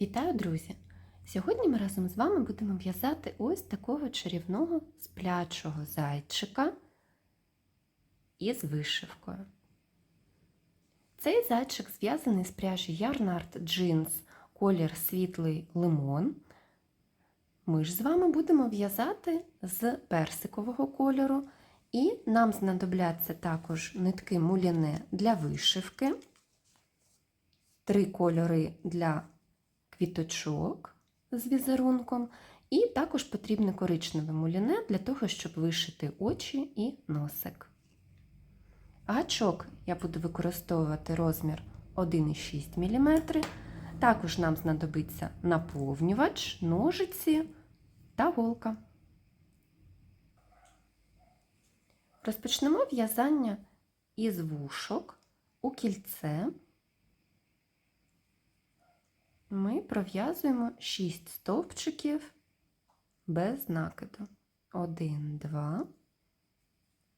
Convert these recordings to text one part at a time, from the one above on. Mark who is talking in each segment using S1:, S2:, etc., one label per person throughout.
S1: Вітаю, друзі! Сьогодні ми разом з вами будемо в'язати ось такого чарівного сплячого зайчика із вишивкою. Цей зайчик зв'язаний з пряжі Ярнард Джинс колір світлий лимон. Ми ж з вами будемо в'язати з персикового кольору, і нам знадобляться також нитки муляне для вишивки, три кольори для квіточок з візерунком, і також потрібне коричневе муляне для того, щоб вишити очі і носик. Гачок я буду використовувати розмір 1,6 мм. Також нам знадобиться наповнювач, ножиці та голка. Розпочнемо в'язання із вушок у кільце. Ми пров'язуємо 6 стовпчиків без накиду. 1, 2,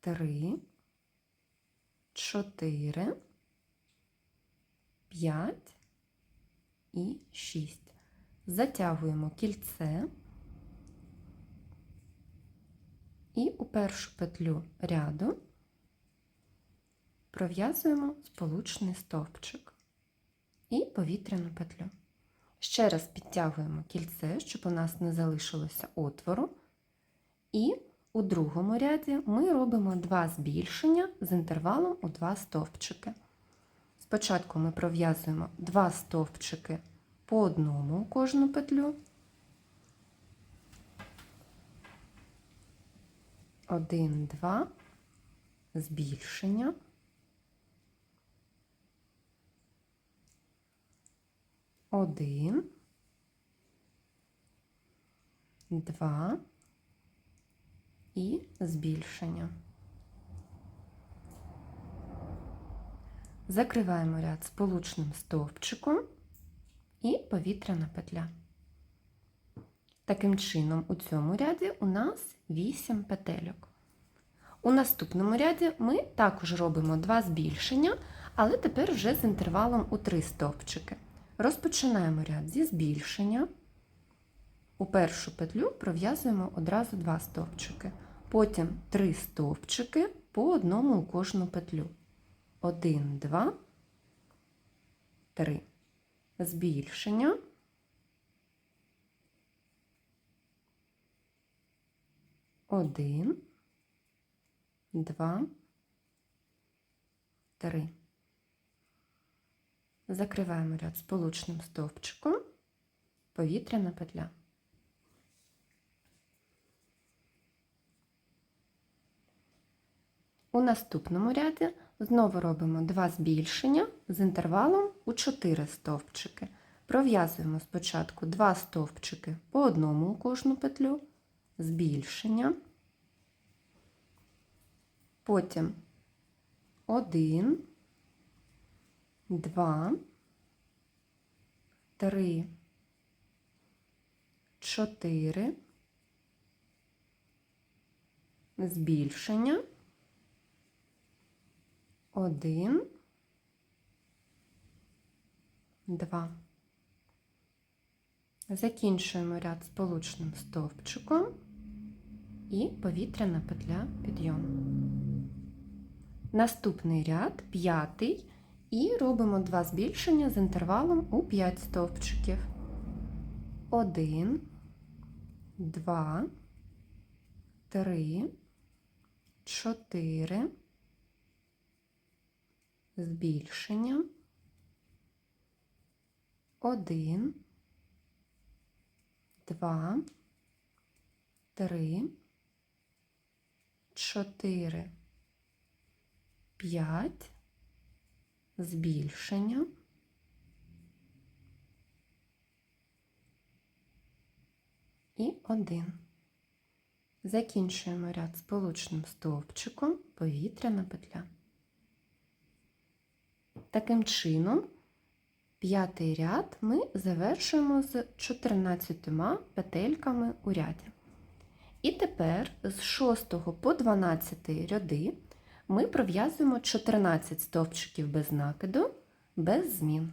S1: 3, 4, 5 і 6. Затягуємо кільце і у першу петлю ряду пров'язуємо сполучний стовпчик і повітряну петлю. Ще раз підтягуємо кільце, щоб у нас не залишилося отвору. І у другому ряді ми робимо два збільшення з інтервалом у два стовпчики. Спочатку ми пров'язуємо два стовпчики по одному у кожну петлю. Один, два, збільшення. Один, два і збільшення. Закриваємо ряд сполучним стовпчиком і повітряна петля. Таким чином, у цьому ряді у нас 8 петельок. У наступному ряді ми також робимо два збільшення, але тепер вже з інтервалом у 3 стовпчики. Розпочинаємо ряд зі збільшення. У першу петлю пров'язуємо одразу два стовпчики. Потім 3 стовпчики по одному у кожну петлю. 1, 2, 3. Збільшення. Один, два, три. Закриваємо ряд сполучним стовпчиком, повітряна петля. У наступному ряді знову робимо два збільшення з інтервалом у 4 стовпчики. Пров'язуємо спочатку два стовпчики по одному у кожну петлю, збільшення, потім один, два, три, чотири, збільшення, один, два. Закінчуємо ряд сполучним стовпчиком і повітряна петля підйом. Наступний ряд п'ятий. І робимо два збільшення з інтервалом у 5 стовпчиків. 1, 2, 3, 4, збільшення. 1, 2, 3, 4, 5, збільшення. І один. Закінчуємо ряд сполучним стовпчиком, повітряна петля. Таким чином, п'ятий ряд ми завершуємо з 14 петельками у ряді. І тепер з 6 по 12 ряди ми пров'язуємо 14 стовпчиків без накиду, без змін.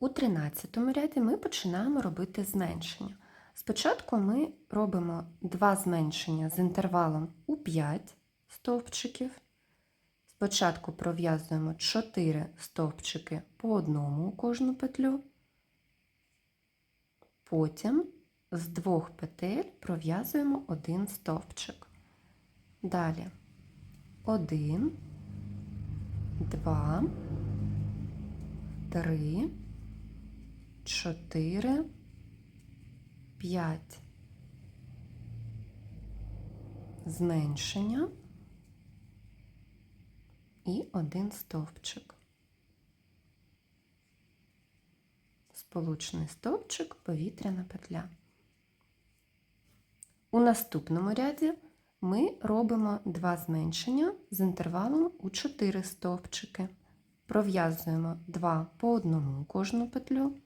S1: У 13 ряді ми починаємо робити зменшення. Спочатку ми робимо два зменшення з інтервалом у 5 стовпчиків. Спочатку пров'язуємо 4 стовпчики по одному у кожну петлю. Потім з двох петель пров'язуємо один стовпчик. Далі 1, 2, 3, 4, 5. Зменшення і один стовпчик. Сполучний стовпчик, повітряна петля. У наступному ряді ми робимо два зменшення з інтервалом у 4 стовпчики. Пров'язуємо 2 по одному кожну петлю,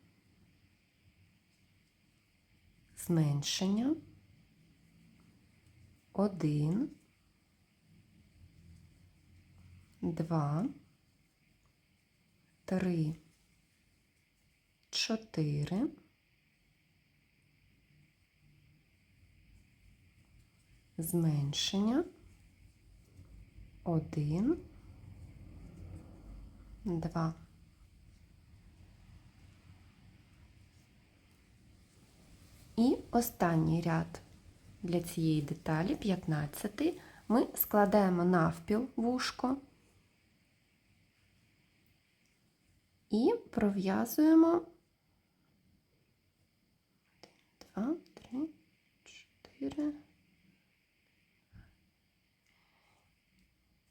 S1: зменшення, 1, 2, 3, 4, зменшення, 1, 2. І останній ряд. Для цієї деталі, 15, ми складаємо навпіл вушко. І пров'язуємо. 2, 3, 4.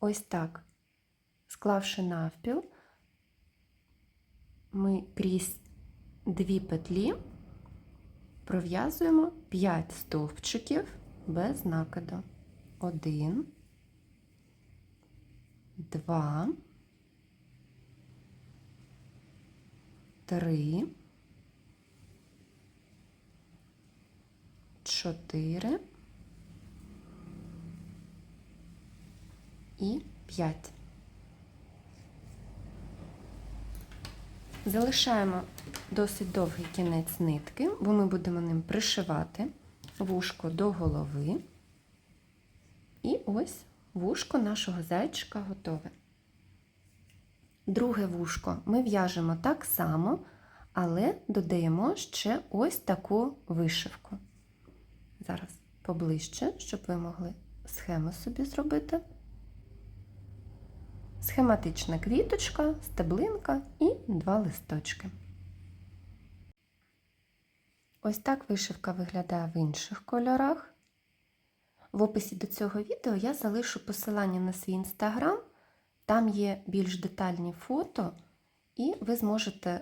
S1: Ось так. Склавши навпіл, ми крізь дві петлі пров'язуємо 5 стовпчиків без накиду. 1, 2, 3, 4 і 5. Залишаємо досить довгий кінець нитки, бо ми будемо ним пришивати вушко до голови. І ось вушко нашого зайчика готове. Друге вушко ми в'яжемо так само, але додаємо ще ось таку вишивку. Зараз поближче, щоб ви могли схему собі зробити. Схематична квіточка, стеблинка і два листочки. Ось так вишивка виглядає в інших кольорах. В описі до цього відео я залишу посилання на свій інстаграм, там є більш детальні фото, і ви зможете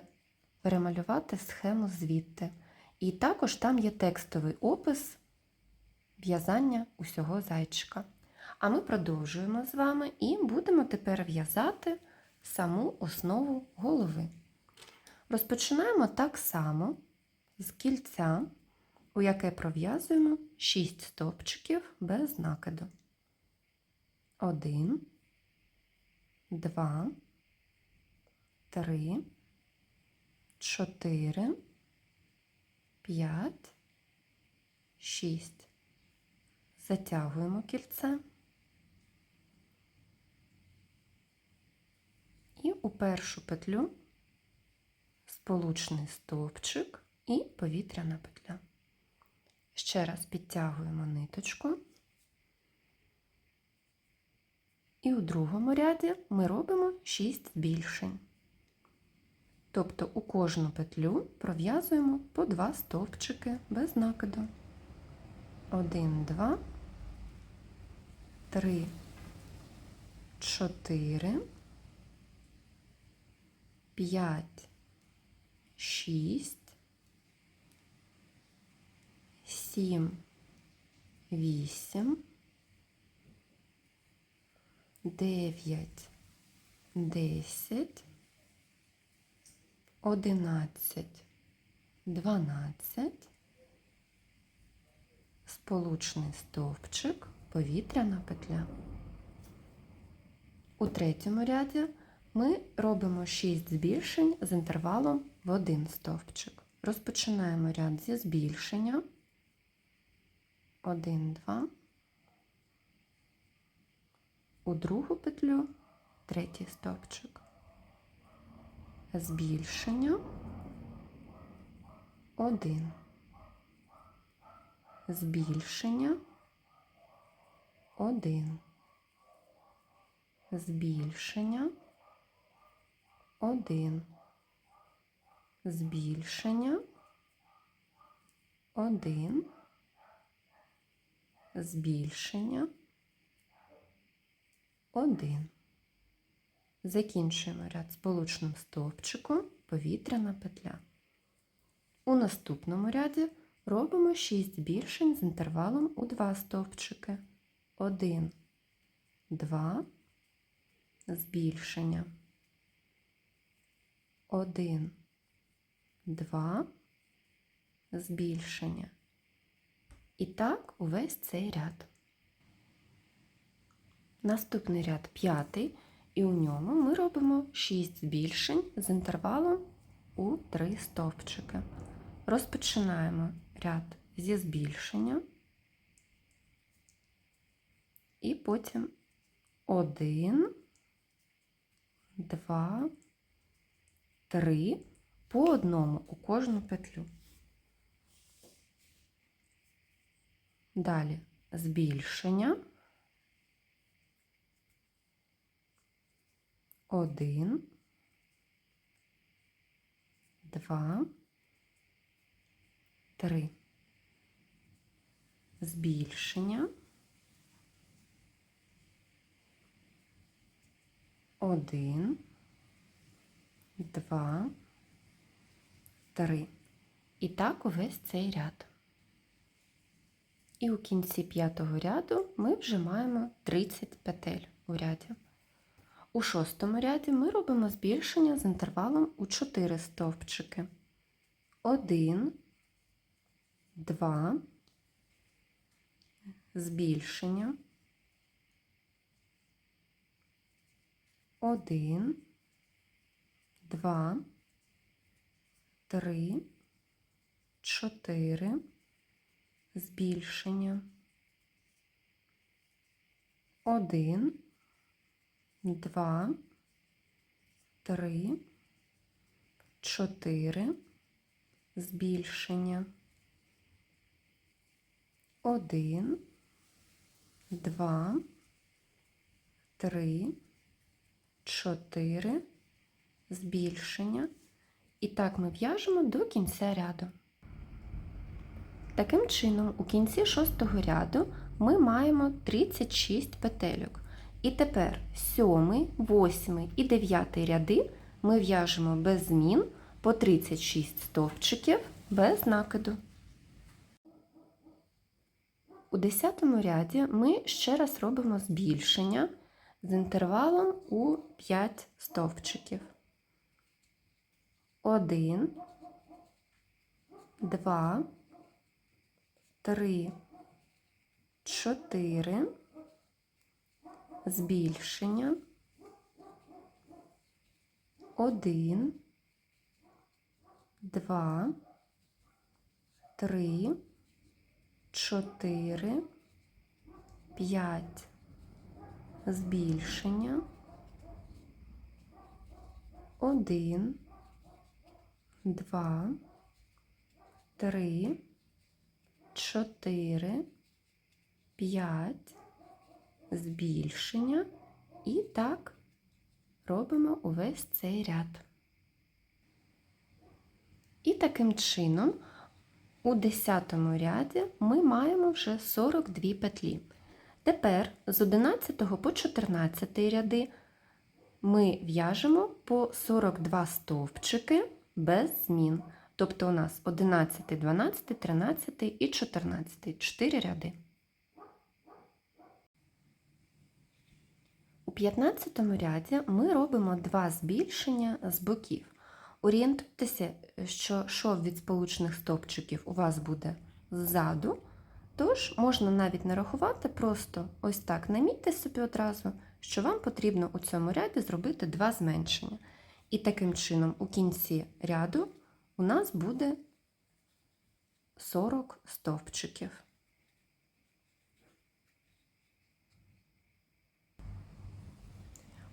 S1: перемалювати схему звідти. І також там є текстовий опис в'язання усього зайчика. А ми продовжуємо з вами і будемо тепер в'язати саму основу голови. Розпочинаємо так само з кільця, у яке пров'язуємо 6 стовпчиків без накиду. 1, 2, 3, 4, 5, 6. Затягуємо кільце. І у першу петлю сполучний стовпчик і повітряна петля. Ще раз підтягуємо ниточку. І у другому ряді ми робимо 6 збільшень. Тобто у кожну петлю пров'язуємо по 2 стовпчики без накиду. 1, 2, 3, 4, 5, 6, 7, 8, 9, 10, 11, 12, сполучний стовпчик, повітряна петля. У третьому ряді ми робимо 6 збільшень з інтервалом в один стовпчик. Розпочинаємо ряд зі збільшення. 1, 2. У другу петлю третій стовпчик. Збільшення. 1. Збільшення. 1. Збільшення. 1. Збільшення. 1. Збільшення. 1. Закінчуємо ряд сполучним стовпчиком повітряна петля. У наступному ряді робимо 6 збільшень з інтервалом у 2 стовпчики. 1, 2, збільшення. 1, 2, збільшення. І так увесь цей ряд. Наступний ряд п'ятий, і у ньому ми робимо 6 збільшень з інтервалом у 3 стовпчики. Розпочинаємо ряд зі збільшення, і потім 1, 2, 3 по одному у кожну петлю. Далі збільшення. Один, два, три. Збільшення. Один, два, три. І так увесь цей ряд. І у кінці п'ятого ряду ми вже маємо 30 петель у ряді. У шостому ряді ми робимо збільшення з інтервалом у 4 стовпчики. 1, 2, збільшення. 1, 2, 3, 4, збільшення. 1, два, три, чотири, збільшення. Один, два, три, чотири, збільшення. І так ми в'яжемо до кінця ряду. Таким чином, у кінці шостого ряду ми маємо 36 петельок. І тепер сьомий, восьмий і дев'ятий ряди ми в'яжемо без змін по 36 стовпчиків без накиду. У десятому ряді ми ще раз робимо збільшення з інтервалом у 5 стовпчиків. 1, 2, 3, 4, збільшення. 1, 2, 3, 4, 5, збільшення. 1, 2, 3, 4, 5, збільшення. І так робимо увесь цей ряд. І таким чином у 10 ряді ми маємо вже 42 петлі. Тепер з 11 по 14 ряди ми в'яжемо по 42 стовпчики без змін. Тобто у нас 11, 12, 13 і 14 4 ряди. У 15 ряді ми робимо два збільшення з боків. Орієнтуйтеся, що шов від сполучних стовпчиків у вас буде ззаду, тож можна навіть не рахувати, просто ось так намітьте собі одразу, що вам потрібно у цьому ряді зробити два зменшення. І таким чином у кінці ряду у нас буде 40 стовпчиків.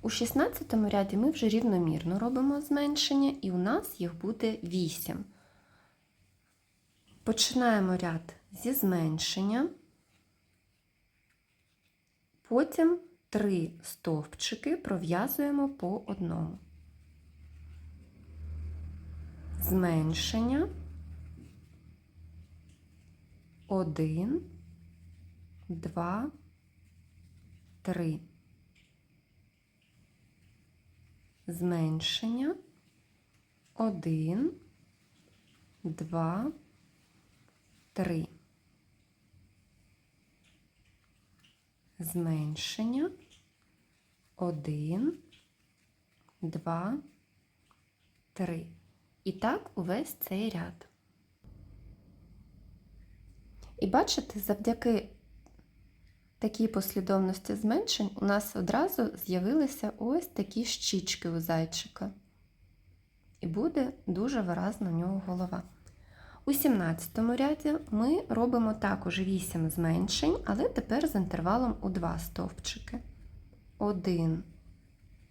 S1: У 16 ряді ми вже рівномірно робимо зменшення, і у нас їх буде 8. Починаємо ряд зі зменшення, потім 3 стовпчики пров'язуємо по одному. Зменшення. 1, 2, 3. Зменшення. 1, 2, 3. Зменшення. 1, 2, 3. І так увесь цей ряд. І бачите, завдяки такій послідовності зменшень у нас одразу з'явилися ось такі щічки у зайчика. І буде дуже виразна у нього голова. У 17 ряді ми робимо також 8 зменшень, але тепер з інтервалом у 2 стовпчики. 1,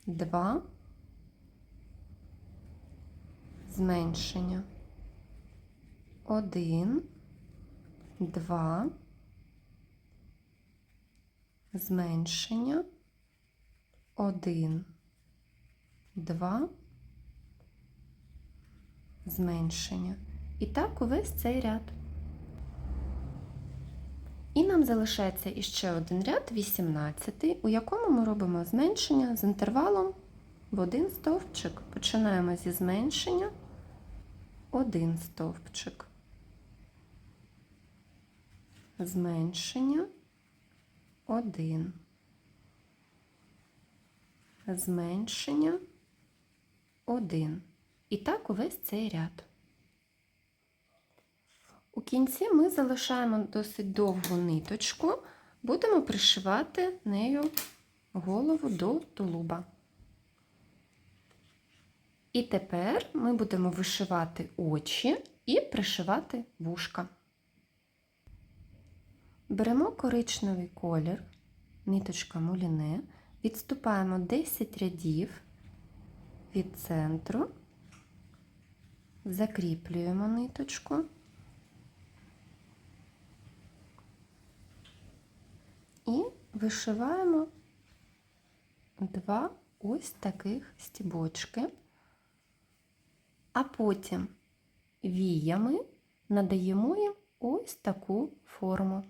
S1: 2, зменшення. 1, 2, зменшення, 1, 2, зменшення. І так увесь цей ряд. І нам залишається іще один ряд, 18, у якому ми робимо зменшення з інтервалом в один стовпчик. Починаємо зі зменшення, один стовпчик. Зменшення, один. Зменшення, один. І так увесь цей ряд. У кінці ми залишаємо досить довгу ниточку, будемо пришивати нею голову до тулуба. І тепер ми будемо вишивати очі і пришивати вушка. Беремо коричневий колір, ниточка муліне, відступаємо 10 рядів від центру, закріплюємо ниточку. І вишиваємо два ось таких стібочки, а потім віями надаємо їм ось таку форму.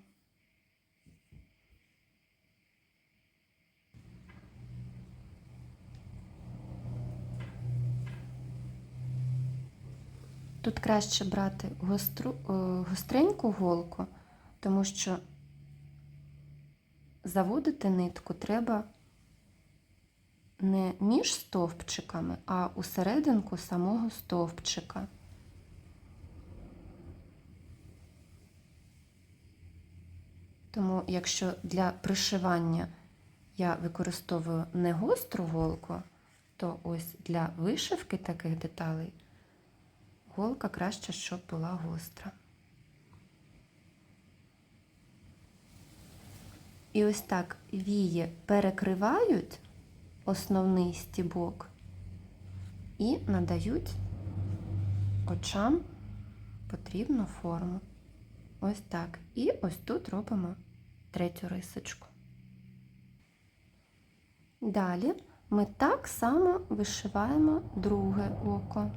S1: Тут краще брати гостру, е, гостреньку голку, тому що заводити нитку треба не між стовпчиками, а у серединку самого стовпчика. Тому, якщо для пришивання я використовую не гостру голку, то ось для вишивки таких деталей голка краще, щоб була гостра. І ось так вії перекривають основний стібок і надають очам потрібну форму. Ось так. І ось тут робимо третю рисочку. Далі ми так само вишиваємо друге око.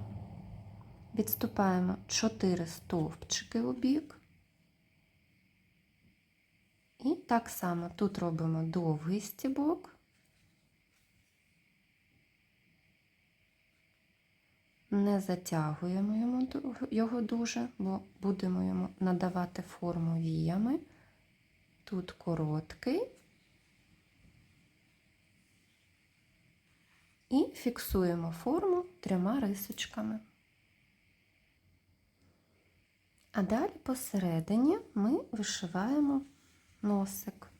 S1: Відступаємо 4 стовпчики у бік. І так само тут робимо довгий стібок, не затягуємо йому, його дуже, бо будемо йому надавати форму віями. Тут короткий і фіксуємо форму трьома рисочками. А далі посередині ми вишиваємо носик.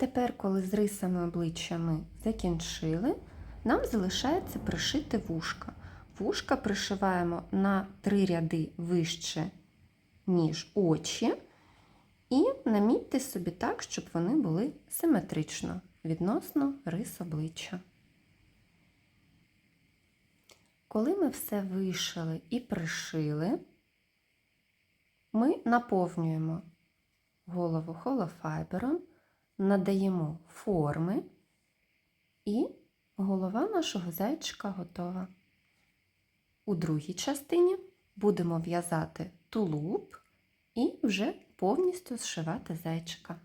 S1: Тепер, коли з рисами обличчя ми закінчили, нам залишається пришити вушка. Вушка пришиваємо на три ряди вище, ніж очі, і намітьте собі так, щоб вони були симетрично відносно рис обличчя. Коли ми все вишили і пришили, ми наповнюємо голову холофайбером, надаємо форми, і голова нашого зайчика готова. У другій частині будемо в'язати тулуб і вже повністю зшивати зайчика.